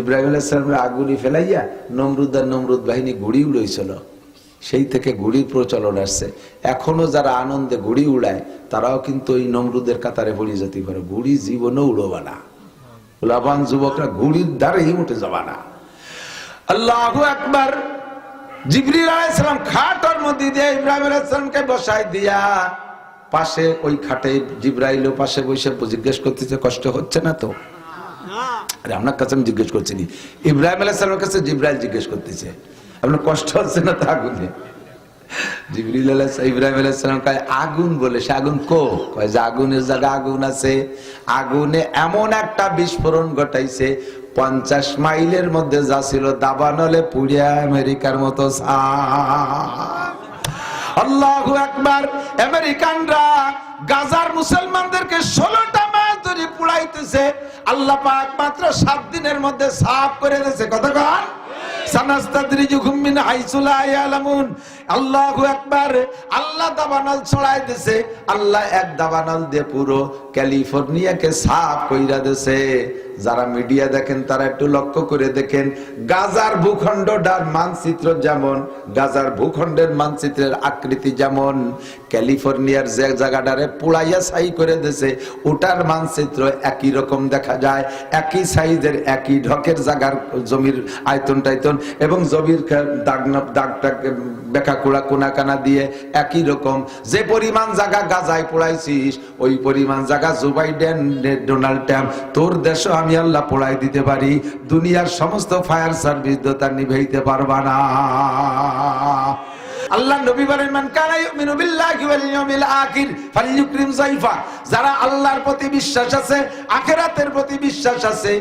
ইব্রাহিম আলাইসালামের আগুনি ফেলাইয়া নমরুদ আর নমরুদ বাহিনী ঘুড়ি উড়াইছিল। সেই থেকে ঘুড়ির প্রচলন আসছে। এখনও যারা আনন্দে ঘুড়ি উড়ায়, তারাও কিন্তু ওই নমরুদের কাতারে পড়ে যেতে পারে। ঘুড়ি জীবনেও উড়োবা না। লাভান যুবকরা ঘুড়ির দ্বারেই উঠে যাবা না। আল্লাহ একবার জিবরিল আলাইসালাম খাটর মধ্যে দিয়ে ইব্রাহিম আলাইসালামকে বসাই দিয়া পাশে ওই খাটে জিব্রাইল পাশে বসে জিজ্ঞেস করতেছে, কষ্ট হচ্ছে না তো? আরে আপনার কাছে আমি জিজ্ঞেস করছি নি। ইব্রাহিম আলাইসালামের কাছে জিব্রাইল জিজ্ঞেস করতেছে। আপনার কষ্ট হচ্ছে না তো আগুনে জিবরিল ইব্রাহিম কয়, আগুন বলে, সে আগুন কো? কয়, যে আগুনের জায়গা আগুন আছে, আগুনে এমন একটা বিস্ফোরণ ঘটাইছে, পঞ্চাশ মাইলের মধ্যে যা ছিল দাবানলে পুড়িয়া আমেরিকার মতো আল্লাহু একবার আমেরিকানরা, গাজার মুসলমানদেরকে ষোলোটা পুড়াইতেছে আল্লাহ পাক মাত্র সাত দিনের মধ্যে সাফ করে দিয়েছে। কতক্ষণ যারা মিডিয়া দেখেন, তারা একটু লক্ষ্য করে দেখেন, গাজার ভূখণ্ডটার মানচিত্র যেমন, গাজার ভূখণ্ডের মানচিত্রের আকৃতি যেমন, ক্যালিফোর্নিয়ার যে জায়গাটারে পুড়াইয়া ছাই করে দিছে, ওটার মানচিত্র একই রকম দেখা যায়। একই সাইজের, একই ঢকের জায়গার জমির আয়তন টাইতন এবং জবির দাগ দাগ টাগ বেকা কোড়া কোনা কানা দিয়ে একই রকম। যে পরিমাণ জায়গা গাজায় পোড়াইছিস, ওই পরিমাণ জায়গা জো বাইডেন ডোনাল্ড ট্রাম্প, তোর দেশও আমি আল্লাহ পোড়াই দিতে পারি। দুনিয়ার সমস্ত ফায়ার সার্ভিস দোতা নিভাইতে পারবা না। আল্লাহ নবী বলেন, মান কানা ইউমিনু বিল্লাহি ওয়াল ইয়াউমিল আখির যারা আল্লাহর প্রতি বিশ্বাস আছে, আখিরাতের প্রতি বিশ্বাস আছে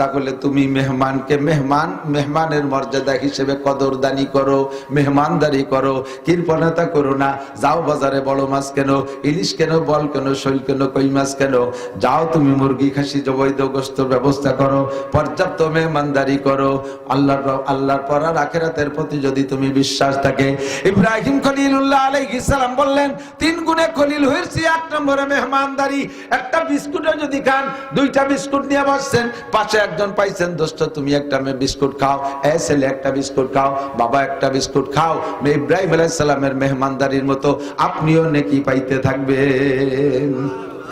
তাহলে তুমি মেহমানকে মেহমান, মেহমানের মর্যাদা হিসেবে কদরদানি করো, মেহমানদারি করো, কৃপণতা করো না। যাও বাজারে বড় মাছ কেন, ইলিশ কেন, বল কেন, শৈল কেন, কই মাছ কেন, যাও তুমি মুরগি, খাসি, জবৈধ গোস্তর ব্যবস্থা করো, পর্যাপ্ত মেহমানদারি করো। আল্লাহর আল্লাহর পরার আখেরাতের প্রতি যদি তুমি বিশ্বাস থাকে। ইব্রাহিম খলিলুল্লাহ আলাইহিস সালাম বললেন, তিন গুণে খলিল হয়েছি এক নম্বরে মেহমানদারি। একটা বিস্কুটও যদি খান, দুইটা বিস্কুট নিয়ে বসছেন, পাশে একজন পাইছেন, দোস্ত, তুমি একটা বিস্কুট খাও, এ ছেলে একটা বিস্কুট খাও, বাবা একটা বিস্কুট খাও। ইব্রাহিম আলাইহিস সালামের মেহমানদারির মতো আপনিও নেকি পাইতে থাকবেন।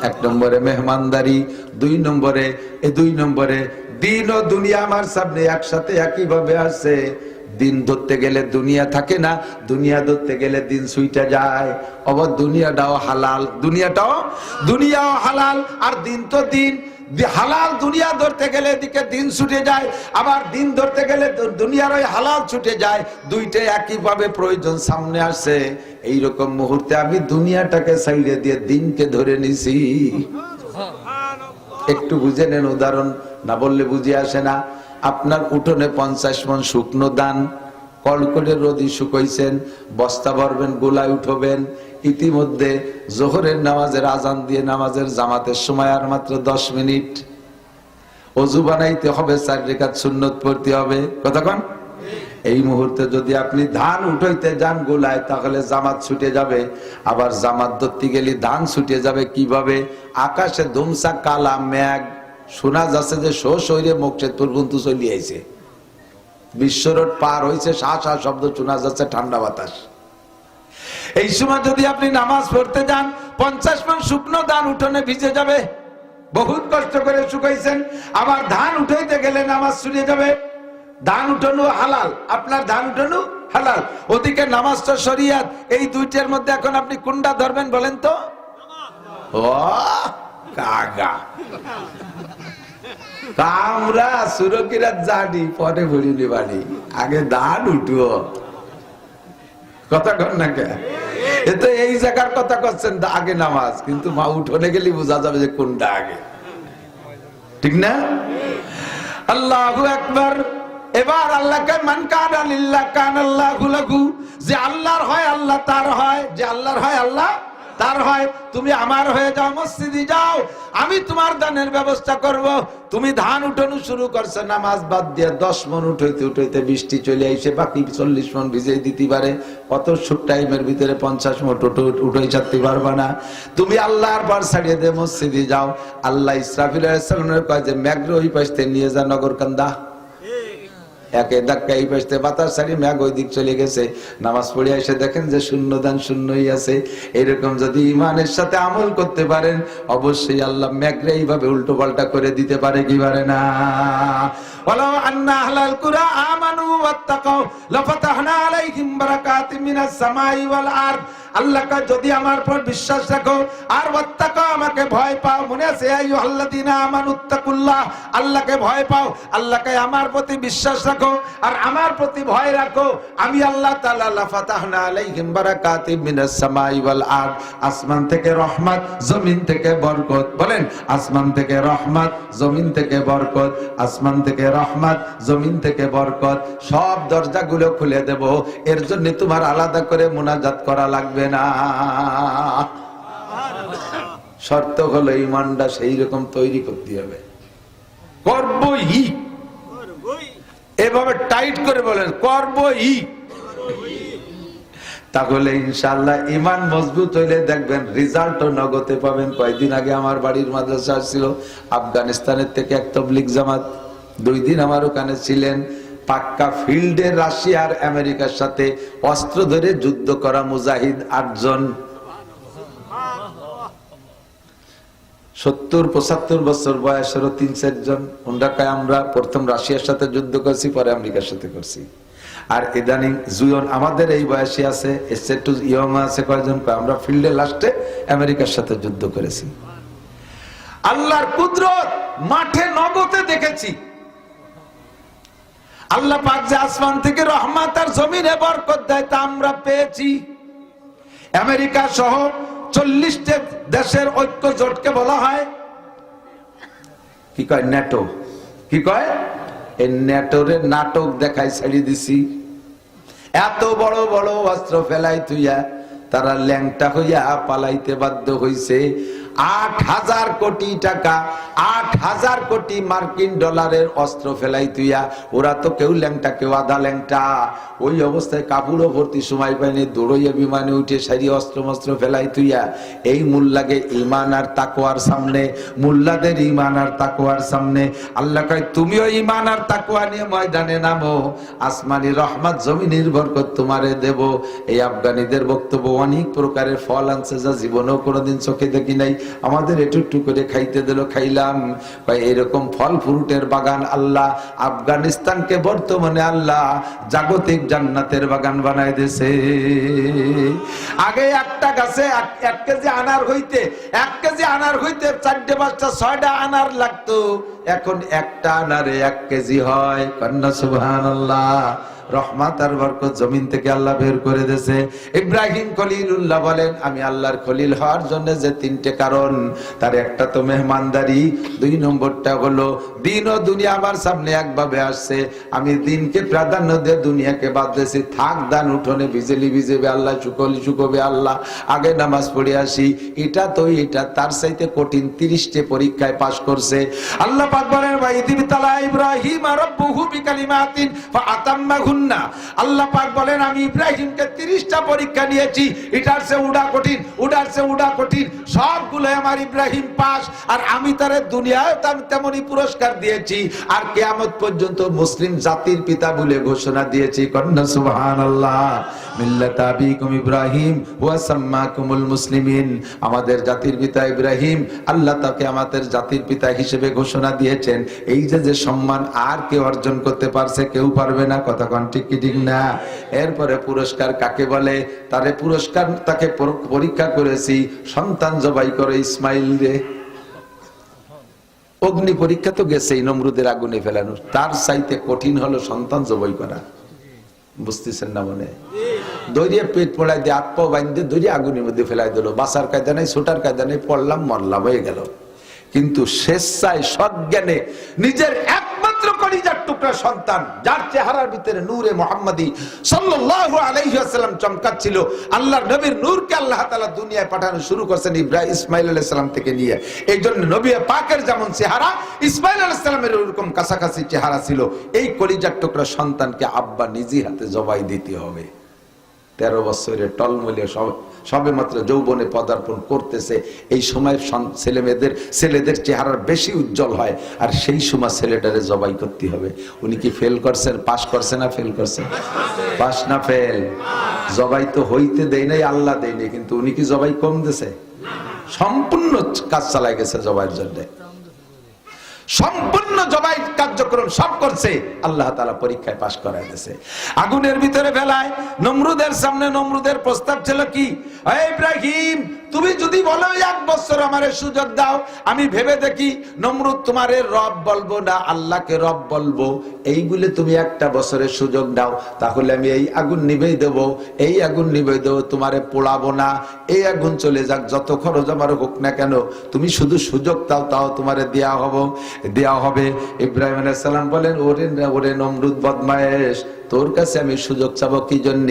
এক নম্বরে মেহমানদারি, দুই নম্বরে, এ দুই নম্বরে, দিন ও দুনিয়া আমার সামনে একসাথে একইভাবে আছে। দিন ধরতে গেলে দুনিয়া থাকে না দুনিয়া ধরতে গেলে দিন সুইটা যায়। অবর দুনিয়াটাও হালাল দুনিয়াটাও দুনিয়াও হালাল আর দিন তো দিন। হালাল দুনিয়া ধরতে গেলে এদিকে দিন ছুটে যায় আবার দিন ধরতে গেলে দুনিয়ার ওই হালাল ছুটে যায়। দুইটাই একইভাবে প্রয়োজন সামনে আসে। এইরকম মুহূর্তে আমি দুনিয়াটাকে সাইডে দিয়ে দিনকে ধরে নিছি। একটু বুঝে নেন উদাহরণ না বললে বুঝে আসে না। আপনার উঠোনে পঞ্চাশ মন শুকনো দান কলকলে রোদি শুকাইছেন, বস্তা ভরবেন, গোলায় উঠবেন। ইতিমধ্যে জোহরের নামাজের আজান দিয়ে নামাজের জামাতের সময় আর মাত্র দশ মিনিট। অজু বানাইতে হবে, চার রেখাত সুন্নত পড়তে হবে। কতক্ষণ এই মুহূর্তে যদি আপনি ধান উঠাইতে যান গোলায়, তাহলে জামাত ছুটে যাবে। আবার জামাত ধরতে গেলে ধান ছুটে যাবে কীভাবে? আকাশে ধুমসা, কালা, মেঘ শোনা যাচ্ছে যে শো শরীরে মুখচেদপুর পর্যন্ত চলে আইছে। বিশ্ব রোড পার হয়েছে শা শা শব্দ শোনা যাচ্ছে ঠান্ডা বাতাস। এই সময় যদি আপনি নামাজ পড়তে যান পঞ্চাশ মন শুকনো ধান উঠোনে ভিজে যাবে। বহুত কষ্ট করে শুকাইছেন আবার ধান উঠাইতে গেলে নামাজ শুনে যাবে। ধান উঠানো হালাল আপনার ধান উঠানো হালাল। ওদিকে নামাজ তো শরিয়াত এই দুইটার মধ্যে এখন আপনি কোনটা ধরবেন বলেন তো? ও কাগা। আমরা সুরকিরা জানি, পরে ভরিনি বাড়ি আগে উঠুও। কথা না কে? এ তো এই জায়গার কথা করছেন আগে নামাজ। কিন্তু মা উঠোনে গেলে বোঝা যাবে যে কোনটা আগে। ঠিক না? আল্লাহু একবার এবার আল্লাহকে মান কানা লিল্লাহ কান আল্লাহু লাহু। যে আল্লাহর হয়, আল্লাহ তার হয়, যে আল্লাহর হয়, আল্লাহ তার হয়, তুমি আমার হয়ে যাও, মসজিদে যাও, আমি তোমার দানের ব্যবস্থা করব। তুমি ধান উঠানো শুরু করছ, নামাজ বাদ দিয়ে দশ মন উঠাইতে উঠাইতে বৃষ্টি চলে আইসে, বাকি চল্লিশ মন ভিজে দিতে পারে। কত শুট টাইমের ভিতরে পঞ্চাশ মন উঠাই ছাড়তে পারবা না। তুমি আল্লাহর পর ছাড়িয়ে দে, মসজিদে যাও। আল্লাহ ইসরাফিল কয় যে, ম্যাগ্রো ওই পাশে নিয়ে যা নগর কান্দা একে ধাক্কা এই পাশে বাতাস সারি ম্যাগ ওই দিক চলে গেছে নামাজ পড়ে এসে দেখেন যে শূন্য দান শূন্যই আছে এরকম যদি ইমানের সাথে আমল করতে পারেন অবশ্যই আল্লাহ ম্যাগরে এইভাবে উল্টো পাল্টা করে দিতে পারে কি পারে না ولو أن أهل القرى آمنوا واتقوا لفتحنا عليهم بركات من السماء والأرض আল্লাহ কয়, যদি আমার পর বিশ্বাস রাখো আর আমাকে ভয় পাও। মনে আছে আমানুত্তাকুল্লাহ আল্লাহকে ভয় পাও আল্লাহকে আমার প্রতি বিশ্বাস রাখো আর আমার প্রতি ভয় রাখো। আমি আল্লাহ আসমান থেকে রহমত জমিন থেকে বরকত। বলেন আসমান থেকে রহমত জমিন থেকে বরকত। আসমান থেকে রহমত জমিন থেকে বরকত। সব দরজাগুলো খুলে দেব। এর জন্য তোমার আলাদা করে মোনাজাত করা লাগবে না। শর্ত হলো ইমানটা সেই রকম তৈরি করতে হবে। করবই। এভাবে টাইট করে বলেন, করবই। তাহলে ইনশাল্লাহ ইমান মজবুত হইলে দেখবেন রেজাল্ট নগদে পাবেন। কয়েকদিন আগে আমার বাড়ির মাদ্রাসা ছিল আফগানিস্তানের থেকে এক তবলিক জামাত। দুই দিন আমার ওখানে ছিলেন। পাক্কা ফিল্ডে রাশিয়ার আমেরিকার সাথে অস্ত্র ধরে যুদ্ধ করা মুজাহিদ আটজন। সত্তর, পঁচাত্তর বছর বয়সের তিন চারজন ওনরা আমরা প্রথম রাশিয়ার সাথে যুদ্ধ করছি, পরে আমেরিকার সাথে করছি। আর ইদানিং জুয়ন আমাদের এই বয়সী আছে আছে কয়জন আমরা ফিল্ডে লাস্টে আমেরিকার সাথে যুদ্ধ করেছি। আল্লাহর কুদরত মাঠে নগতে দেখেছি। আল্লাহ পাক যে আসমান থেকে রহমত আর জমিনে বরকত দেয় তা আমরা পেয়েছি। আমেরিকা সহ চল্লিশটা দেশের ঐক্য জোটকে বলা হয়। কি কয় ন্যাটো? কি কয়? এই ন্যাটোরে নাটক দেখাই ছেড়ে দিছি। এত বড় বড় অস্ত্র ফেলাই তুইয়া তারা ল্যাংটা হইয়া পালাইতে বাধ্য হইছে। আট হাজার কোটি টাকা, আট হাজার কোটি মার্কিন ডলারের অস্ত্র ফেলাই তুইয়া, ওরা তো কেউ ল্যাংটা, কেউ আধা ল্যাংটা। ওই অবস্থায় কাপড়ও ভর্তি সময় পাইনি দৌড়ইয়া বিমানে উঠে সারি অস্ত্র মস্ত্র ফেলাই তুইয়া। এই মুল্লাগে ইমান আর তাকোয়ার সামনে, মুল্লাদের ইমান আর তাকোয়ার সামনে। আল্লাহ কয়, তুমিও ইমান আর তাকোয়া নিয়ে ময়দানে নামো, আসমানি রহমত নির্ভর কর তোমারে দেব। এই আফগানিদের বক্তব্য অনেক প্রকারের ফল আনছে যা জীবনেও কোনোদিন চোখে দেখি নাই। আমাদের একটু করে খাইতে দিল, খাইলাম। এরকম ফল ফ্রুটের বাগান আল্লাহ, আফগানিস্তানকে বর্তমানে আল্লাহ জাগতিক জান্নাতের বাগান বানাই দিয়েছে। আগে একটা গাছে এক- কেজি আনার হইতে, এক কেজি আনার হইতে চারটে, পাঁচটা, ছয়টা আনার লাগতো। এখন একটা আনারে এক কেজি হয়। কন্যা সুবহান রহমাত আর বরকত জমিন থেকে আল্লাহ বের করে দিয়েছে। ইব্রাহিম খলিলুল্লাহ বলেন, আমি আল্লাহর খলিল হওয়ার জন্য যে তিনটে কারণ, তার একটা তো মেহমানদারি, দুই নম্বরটা হলো, দিন ও দুনিয়া আমার সামনে একভাবে আসছে। আমি দিনকে প্রাধান্য দিয়ে দুনিয়াকে বাদ দিয়েছি। থাক, দান, উঠোনে বিজেলি বিজেবে আল্লাহ শুকলি শুকবে আল্লাহ। আগে নামাজ পড়ে আসি। এটা তো এটা, তার চাইতে কঠিন তিরিশটে পরীক্ষায় পাশ করছে। আল্লাহ পাক বলেন ভাই ইব্রাহিম রব্বুহু বিকালিমাতিন ফাআতাম্মাহুন্না আল্লাহ পাক বলেন, আমি ইব্রাহিমকে 30টা পরীক্ষা নিয়েছি। এটার সে উড়া কঠিন, উড়ার সে উড়া কঠিন। সবগুলো আমার ইব্রাহিম পাস। আর আমি তার দুনিয়ায় তেমনই পুরস্কার দিয়েছি। আর কিয়ামত পর্যন্ত মুসলিম জাতির পিতা বলে ঘোষণা দিয়েছি। কন্যা সুবহানাল্লাহ। মিল্লাত আবিকুম ইব্রাহিম ওয়া সাম্মাকুমুল মুসলিমিন। আমাদের জাতির পিতা ইব্রাহিম, আল্লাহ তাকে আমাদের জাতির পিতা হিসেবে ঘোষণা দিয়েছেন। এই যে যে সম্মান আর কেউ অর্জন করতে পারছে, কেউ পারবে না, কথা কন। ঠিক কি ঠিক না। এরপরে পুরস্কার কাকে বলে? তারে পুরস্কার তাকে পরীক্ষা করেছি। সন্তান জবাই করে ইসমাইল রে। অগ্নি পরীক্ষা তো গেছেই নমরুদের আগুনে ফেলানো তার চাইতে কঠিন হলো সন্তান জবাই করা। বুঝতেছেন না মনে? দৈরিয়ে পেট পড়াই দিয়ে আত্ম বাইন্দে দৈরিয়ে আগুনের মধ্যে ফেলাই দিল। বাসার কায়দা নেই, ছোটার কায়দা নেই, পড়লাম, মরলাম, হয়ে গেল। কিন্তু স্বেচ্ছায় সজ্ঞানে নিজের একমাত্র কলিজার টুকরা সন্তান, যার চেহারার ভিতরে নূরে মোহাম্মদি সাল্লাহ চমকাচ্ছিল। নবীর নূরকে আল্লাহ তালা দুনিয়ায় পাঠানো শুরু করছেন ইব্রাহিম, ইসমাইল থেকে নিয়ে। এই জন্য নবী পাকের যেমন চেহারা, ইসমাইল ওরকম কাছাকাছি চেহারা ছিল। এই কলিজার টুকরা সন্তানকে আব্বা নিজে হাতে জবাই দিতে হবে। তেরো বছরে টলমলে সব সবে মাত্র যৌবনে পদার্পণ করতেছে। এই সময় ছেলে মেয়েদের ছেলেদের চেহারা বেশি উজ্জ্বল হয়। আর সেই সময় ছেলেটারে জবাই করতে হবে। উনি কি ফেল করছেন? পাস করছে না ফেল করছেন পাস না ফেল জবাই তো হইতে দেয় নাই, আল্লাহ দেয় নাই। কিন্তু উনি কি জবাই কম দিছে? সম্পূর্ণ কাজ চালাই গেছে জবাইয়ের জন্য। সম্পূর্ণ জবাই কার্যক্রম সব করছে, আল্লাহ তালা পরীক্ষায় পাশ করাই দিয়েছে আগুনের ভিতরে ফেলায়, নমরুদের সামনে নমরুদের প্রস্তাব ছিল কি? "হে ইব্রাহিম তুমি যদি বলো এক বছর আমারে সুযোগ দাও, আমি ভেবে দেখি, নমরুদ, তোমারে রব বলব না, আল্লাহকে রব বলব। এই বলে তুমি একটা বছরের সুযোগ দাও, তাহলে আমি এই আগুন নিবেই দেব। এই আগুন নিবেই দেবো, তোমারে পোড়াবো না। এই আগুন চলে যাক, যত খরচ আমার হোক না কেন, তুমি শুধু সুযোগ দাও, তাও তোমারে দেয়া হব। দেয়া হবে। ইব্রাহিম আলাইহিস সালাম বলেন, ওরে ওরে নমরুদ বদমায়েশ তোর কাছে আমি সুযোগ চাবো কি জন্য?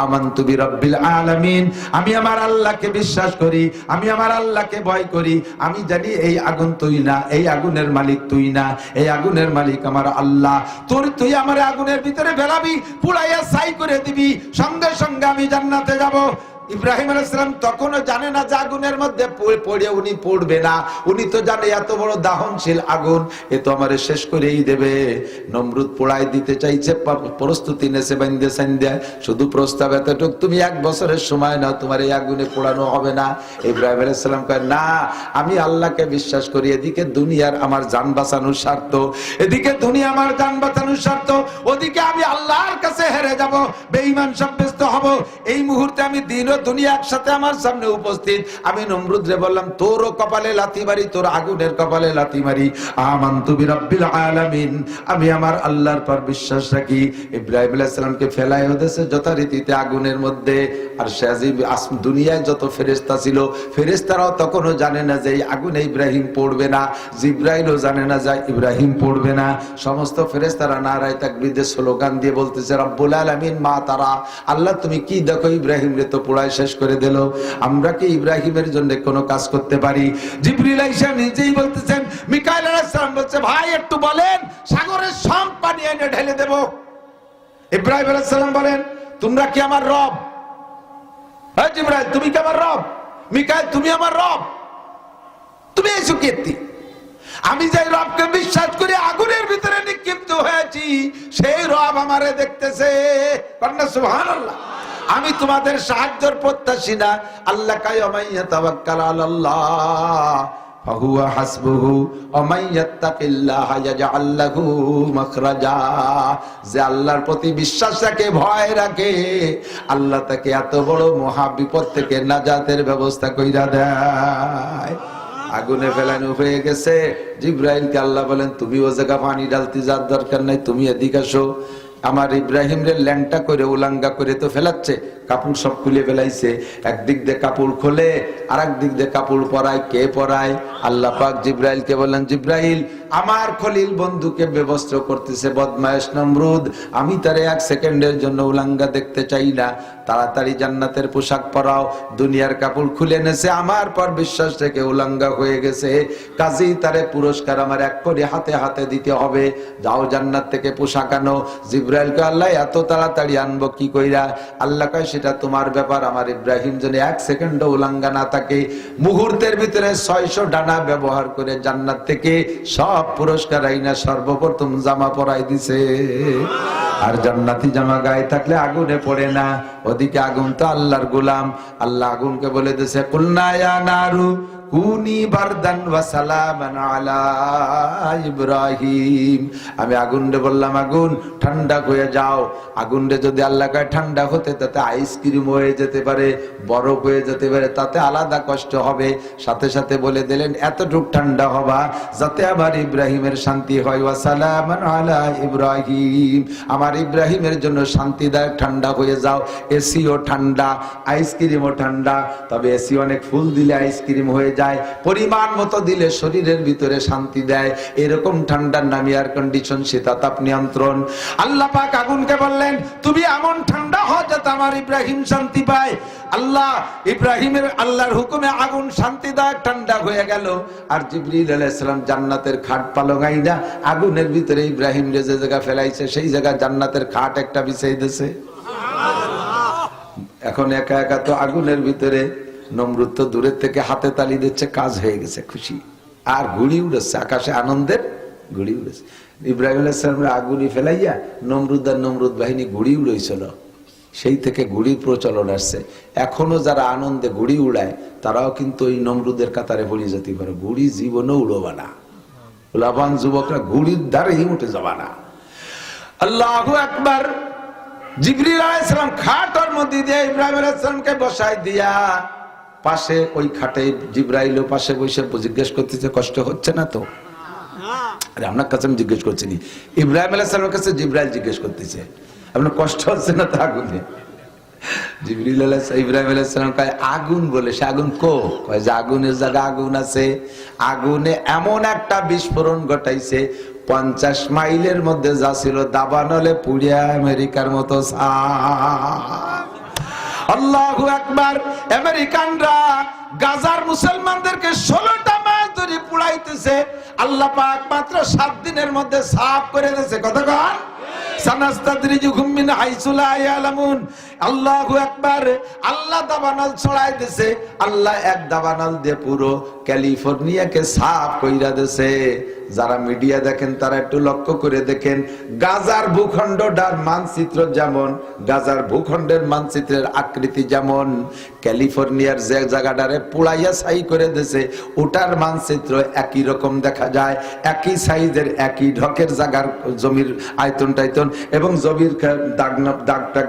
আমান তুমি রব্বিল আলামিন। আমি আমার আল্লাহকে বিশ্বাস করি, আমি আমার আল্লাহকে ভয় করি। আমি জানি এই আগুন তুই না, এই আগুনের মালিক তুই না, এই আগুনের মালিক আমার আল্লাহ। তোর তুই আমার আগুনের ভিতরে ফেলাবি, পুড়াইয়া সাই করে দিবি। সঙ্গে সঙ্গে আমি জান্নাতে যাব। ইব্রাহিম আলাইসালাম তখনও জানে না যে আগুনের মধ্যে পড়ে- উনি পড়বে না। উনি তো জানে এত বড় দাহনশীল আগুন। এ তো আমারে শেষ করেই দেবে। নমরুদ পোড়াই দিতে চাইছে প্রস্তুতি নেছে বান্ধে সাইন্দে শুধু প্রস্তাব এতটুক, তুমি এক বছরের সময় নাও, তোমার এই আগুনে পোড়ানো হবে না। ইব্রাহিম আলাইসালাম কয়, না, আমি আল্লাহকে বিশ্বাস করি। এদিকে দুনিয়ার আমার যান বাঁচানোর স্বার্থ। এদিকে দুনিয়া আমার যান বাঁচানোর স্বার্থ। ওদিকে আমি আল্লাহর কাছে হেরে যাব। বেঈমান সাব্যস্ত হব। এই মুহূর্তে আমি দিন দুনিয়া একসাথে আমার সামনে উপস্থিত। আমি বললাম, তোরও কপালে লাথি মারি, তোর আগুনের কপালে লাথি মারি। আমান্তু বিরাব্বিল আলামিন। আমি আমার আল্লাহর পর বিশ্বাস রাখি। ইব্রাহিম আলাইহিস সালামকে ফেলায় হতেছে যথারীতিতে আগুনের মধ্যে। আর সে আস- দুনিয়ায় যত ফেরেশতা ছিল, ফেরেশতারাও তখনও জানে না যে আগুনে ইব্রাহিম পড়বে না। জিব্রাইলও জানে না যে ইব্রাহিম পড়বে না। সমস্ত ফেরেশতারা নারায় তাকবীরদের স্লোগান দিয়ে বলতেছে, রব্বুল আলামিন মা তারা, আল্লাহ তুমি কি দেখো ইব্রাহিম রে তো পোড়ায় শেষ করে দিল। আমরা কি ইব্রাহিমের জন্য কোনো কাজ করতে পারি? জিবরিল আইসা নিজেই বলতেছেন, মিকাইল আলাইহিস সালাম বলছে, ভাই, একটু বলেন, সাগরের সব পানি এনে ঢেলে দেব। ইব্রাহিম আলাইহিস সালাম বলেন, তোমরা কি আমার রব? হ্যাঁ জিব্রাইল, তুমি কি আমার রব? মিকাইল, তুমি আমার রব। তুমি এসো কীর্তি আমি যে রবকে বিশ্বাস করি, আগুনের ভিতরে নিক্ষিপ্ত হয়েছি, সেই রব আমারে দেখতেছে। কন্যা সুবহানাল্লাহ। আমি তোমাদের সাহায্যের প্রত্যাশী না। আল্লাহ বিশ্বাস রাখে, ভয় রাখে, আল্লাহ তাকে এত বড় ব্যবস্থা কইরা দেয়। আগুনে ফেলানো হয়ে গেছে। জিব্রাইলকে আল্লাহ বলেন, তুমি ও জায়গা পানি ডালতে যার দরকার নাই, তুমি এদিকে আসো। আমার ইব্রাহিম রে ল্যাংটা করে উলাঙ্গা করে তো ফেলাচ্ছে, কাপড় সব খুলে ফেলাইছে। একদিক দিয়ে কাপড় খোলে আর একদিক দিয়ে কাপড় পরায়। কে পরায়? আল্লাহ পাক জিব্রাইলকে বললেন, জিব্রাইল, আমার খলিল বন্ধুকে ব্যবস্থা করতেছে বদমায়েশ নমরুদ। আমি তারে এক সেকেন্ডের জন্য উলাঙ্গা দেখতে চাই না। তাড়াতাড়ি জান্নাতের পোশাক পরাও, দুনিয়ার কাপড় খুলে নেছে আমার পর বিশ্বাস থেকে উলঙ্গা হয়ে গেছে। কাজেই তারে পুরস্কার আমার এক করে হাতে হাতে দিতে হবে। যাও জান্নাত থেকে পোশাক আনো। জিব্রাইলকে আল্লাহ, এত তাড়াতাড়ি আনব কি কইরা? আল্লাহ কয়, সেটা তোমার ব্যাপার। আমার ইব্রাহিম যেন এক সেকেন্ড উলাঙ্গা না থাকে। মুহূর্তের ভিতরে ছয়শো ডানা ব্যবহার করে জান্নাত থেকে সব পুরস্কার আইনা সর্বপ্রথম জামা পরাই দিছে। আর জান্নাতি জামা গায়ে থাকলে আগুনে পড়ে না। ওদিকে আগুন তো আল্লাহর গোলাম। আল্লাহ আগুনকে বলে দিছে কুলনায়া নারু। কুনি বারদান ওয়া সালামান আলা ইব্রাহিম। আমি আগুন বললাম, আগুন, ঠান্ডা হয়ে যাও। আগুন যদি আল্লাহ কয়, ঠান্ডা হতে তাতে আইসক্রিম হয়ে যেতে পারে, বরফ হয়ে যেতে পারে, তাতে আলাদা কষ্ট হবে। সাথে সাথে বলে দিলেন, এতটুক ঠান্ডা হবা যাতে আবার ইব্রাহিমের শান্তি হয়। ওয়া সালামান আলা ইব্রাহিম। আমার ইব্রাহিমের জন্য শান্তিদায়ক ঠান্ডা হয়ে যাও। এসিও ঠান্ডা, আইসক্রিমও ঠান্ডা, তবে এসি অনেক ফুল দিলে আইসক্রিম হয়ে যায়। দেয় পরিমাণ মতো দিলে শরীরের ভিতরে শান্তি দেয়। এরকম ঠান্ডার নাম এয়ার কন্ডিশন শীতাতাপ নিয়ন্ত্রণ। আল্লাহ পাক আগুনকে বললেন তুমি এমন ঠান্ডা হ যাতে আমার ইব্রাহিম শান্তি পায়। আল্লাহ ইব্রাহিমের আল্লাহর হুকুমে আগুন শান্তিদায়ক ঠান্ডা হয়ে গেল। আর জিবরিল আলাইহিসসালাম জান্নাতের খাট পালঙ্গাই না। আগুনের ভিতরে ইব্রাহিম রে যে জায়গা ফেলাইছে সেই জায়গা জান্নাতের খাট একটা বিছাই দিয়েছে এখন একা একা তো আগুনের ভিতরে নমরুদ তো দূরের থেকে হাতে তালি দিচ্ছে, কাজ হয়ে গেছে, খুশি। আর ঘুড়ি উড়েছে, আকাশে আনন্দের ঘুড়ি উড়েছে। ইব্রাহিম আলাইসালামের আগুনি ফেলাইয়া নমরুদ আর নমরুদ বাহিনী ঘুড়ি উড়েছিল। সেই থেকে ঘুড়ির প্রচলন আসছে। এখনও যারা আনন্দে ঘুড়ি উড়ায়, তারাও কিন্তু ওই নমরুদের কাতারে পড়ে যেতে পারে। ঘুড়ি জীবনেও উড়োবা না। লাভান যুবকরা ঘুড়ির দ্বারেই উঠে যাবা না। আল্লাহু আকবার। জিবরিল আলাইহিসসালাম খাটের মধ্যে দিয়ে ইব্রাহিম আলাইহিসসালামকে বসাই দিয়া পাশে ওই খাটে জিব্রাইল পাশে বসে জিজ্ঞেস করতেছে কষ্ট হচ্ছে না তো? আরে আপনার কাছে আমি জিজ্ঞেস করছি নি। ইব্রাহিম আলাইহিসসালামের কাছে জিব্রাইল জিজ্ঞেস করতেছে। আপনার কষ্ট হচ্ছে না তো আগুনে? জিবরিল ইব্রাহিম আলাইহিস কয় আগুন বলে সে আগুন কো? কয় যে আগুনের জায়গা আগুন আছে। আগুনে এমন একটা বিস্ফোরণ ঘটাইছে পঞ্চাশ মাইলের মধ্যে যা ছিল দাবানলে পুড়িয়া আমেরিকার মতো আল্লাহু আকবার। আমেরিকানরা গাজার মুসলমানদেরকে ষোলোটা মাস ধরে পুড়াইতেছে। আল্লাহ পাক মাত্র সাত দিনের মধ্যে সাফ করে দিয়েছে। ইয়ালামুন। আল্লাহু আল্লাহ এক দাবানল দিয়ে পুরো ক্যালিফোর্নিয়াকে সাফ কইরা দিছে যারা মিডিয়া দেখেন, তারা একটু লক্ষ্য করে দেখেন, গাজার ভূখণ্ডটার মানচিত্র যেমন, গাজার ভূখণ্ডের মানচিত্রের আকৃতি যেমন, ক্যালিফোর্নিয়ার যে জায়গাটারে পুড়াইয়া ছাই করে দিছে ওটার মানচিত্র একই রকম দেখা যায়, একই সাইজের, একই ঢকের জায়গার জমির আয়তন টাইতন এবং জমির দাগ না- দাগ টাগ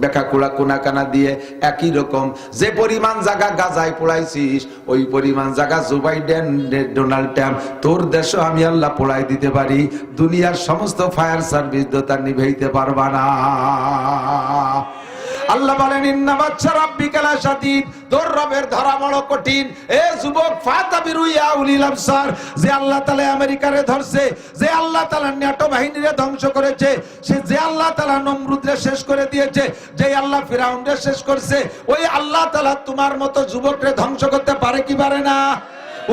বেকা কুড়া কোনা কানা দিয়ে একই রকম। যে পরিমাণ জায়গা গাজায় পোড়াইছিস, ওই পরিমাণ জায়গা জুবাইডেন ডোনাল্ড ট্রাম্প, তোর দেশও আমি আল্লাহ পোড়াই দিতে পারি। দুনিয়ার সমস্ত ফায়ার সার্ভিস তার নিভাইতে পারবা না। আল্লাহ বলেন, ইন্না বাচ্চা রাব্বিকালা শাদীদ তোর রবের ধরা বড় কঠিন। এ যুবক, ফাতাবিরু ইয়া উলিল আবসার। যে আল্লাহ তাআলা আমেরিকারে ধরছে, যে আল্লাহ তাআলা ন্যাটো বাহিনীরে ধ্বংস করেছে, সে যে আল্লাহ তাআলা নমরুদরে শেষ করে দিয়েছে যে আল্লাহ ফিরাউনরে শেষ করছে, ওই আল্লাহ তাআলা তোমার মতো যুবকরে ধ্বংস করতে পারে কি পারে না?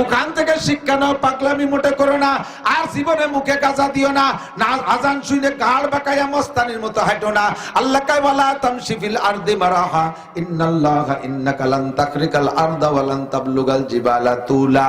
ওখান থেকে শিক্ষা নাও, পাগলামি মোটে করো না, আর জীবনে মুখে গাজা দিও না না আজান শুনে গাড় বাকায়া মস্তানির মতো হাঁটো না। আল্লাহ কাই বলা তামশিফিল আরদি মারাহা, ইন্নাল্লাহা ইন্নাকা লান তাকরিকাল আরদা ওয়া তাবলুগাল জিবালা তুলা।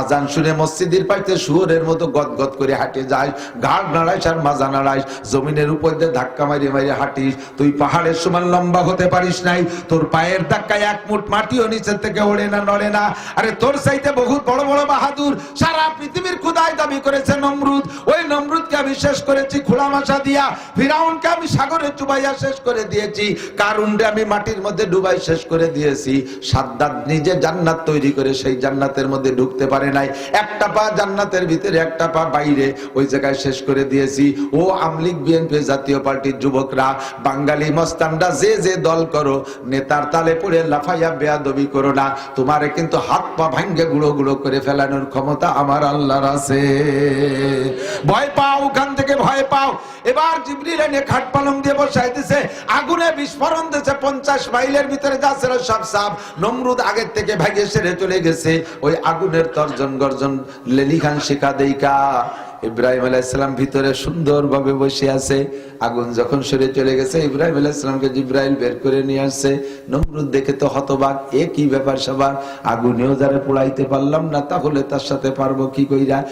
আজান শুনে মসজিদের পাইতে শুয়োরের মতো গদগদ করে হাঁটে যায়। ঘাড় নাড়াইস আর মাজা নাড়াইস। জমিনের উপর দিয়ে ধাক্কা মারি মারি হাঁটিস। তুই পাহাড়ের সমান লম্বা হতে পারিস নাই। তোর পায়ের ধাক্কায় এক মুঠ মাটিও নিচের থেকে ওড়ে না, নড়ে না। আরে তোর চাইতে বহুত বড় বড় বাহাদুর। সারা পৃথিবীর খুদায় দাবি করেছে নমরুদ। ওই নমরুদকে আমি শেষ করেছি খোলা মাসা দিয়া। ফিরাউনকে আমি সাগরে চুবাইয়া শেষ করে দিয়েছি। কারুনরে আমি মাটির মধ্যে ডুবাই শেষ করে দিয়েছি। সাদ্দাত নিজে জান্নাত তৈরি করে সেই জান্নাতের মধ্যে ঢুকতে পারে নাই। একটা পা জান্নাতের ভিতরে, একটা পা বাইরে। ওই জায়গায় শেষ করে দিয়েছি। ও আমলিক বিএনপি জাতীয় পার্টির যুবকরা, বাঙালি মস্তানরা, যে যে দল করো, নেতার তালে পড়ে লাফাইয়া বেয়াদবি করো না। তোমারে কিন্তু হাত পা ভাঙ্গে গুঁড়ো গুঁড়ো করে ফেলানোর ক্ষমতা আমার আল্লাহর আছে। ভয় পাও, ওখান থেকে ভয় পাও। এবার জিবরিল এনে খাট পালং দিয়ে বসাই দিছে। আগুনে বিস্ফোরণ দিছে পঞ্চাশ মাইলের ভিতরে, যা ছিল সব সাপ। নমরুদ আগের থেকে ভাগে সেরে চলে গেছে। ওই আগুনের তর্জন গর্জন লেলি খান শিখা দেইকা। ইব্রাহিম আলাইসালাম ভিতরে সুন্দরভাবে বসে আছে। আগুন যখন সরে চলে গেছে, ইব্রাহিম আলাইসালামকে জিব্রাইল বের করে নিয়ে আসছে। নমরুদ দেখে তো হতবাক, এ কি ব্যাপার সবার? আগুনেও যারা পোড়াইতে পারলাম না, তাহলে তার সাথে পারব কি কইরা?